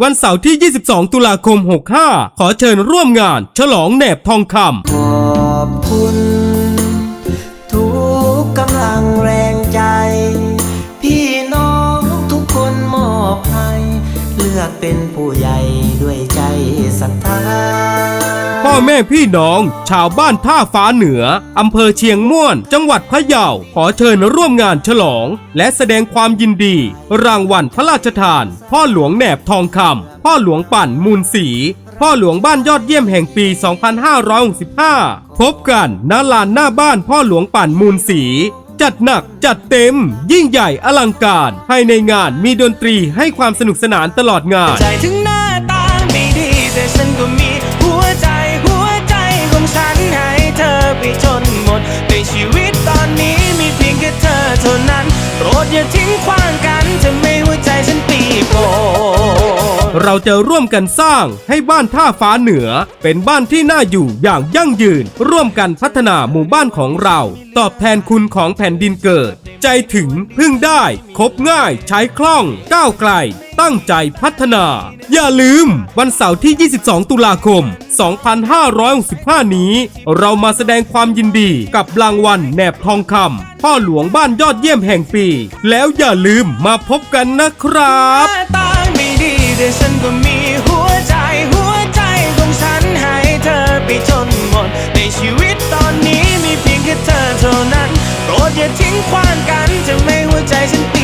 วันเสาร์ที่ 22 ตุลาคม 65 ขอเชิญร่วมงาน ฉลองแหนบทองคำขอบคุณ ทุกกำลังแรงใจ พี่น้องทุกคนมอบให้ เลือกเป็นผู้ใหญ่ด้วยใจศรัทธา แม่พี่น้อง ชาวบ้านท่าฟ้าเหนือ อำเภอเชียงม่วน จังหวัดพะเยา ขอเชิญร่วมงานฉลอง และแสดงความยินดี รางวัลพระราชทาน พ่อหลวงแหนบทองคำพ่อหลวงปั่นมูลสี พ่อหลวงบ้านยอดเยี่ยมแห่งปี 2565 พบกันณลานหน้าบ้านพ่อหลวงปั่นมูลสีจัดหนักจัดเต็ม ยิ่งใหญ่อลังการ ให้ในงานมีดนตรีให้ความสนุกสนานตลอดงาน โปรด เราจะร่วมกันสร้างให้บ้านท่าฟ้าเหนือ เป็นบ้านที่น่าอยู่อย่างยั่งยืน ร่วมกันพัฒนาหมู่บ้านของเรา ตอบแทนคุณของแผ่นดินเกิด ใจถึงพึ่งได้ คบง่ายใช้คล่อง ก้าวไกล ตั้งใจพัฒนา อย่าลืม วันเสาร์ที่ 22 ตุลาคม 2565 นี้ เรามาแสดงความยินดีกับรางวัลแหนบทองคำพ่อหลวงบ้านยอดเยี่ยมแห่งปี แล้วอย่าลืมมาพบกันนะครับ ท่านั้น โปรดอย่าทิ้งความกันจะไม่หัวใจฉันเป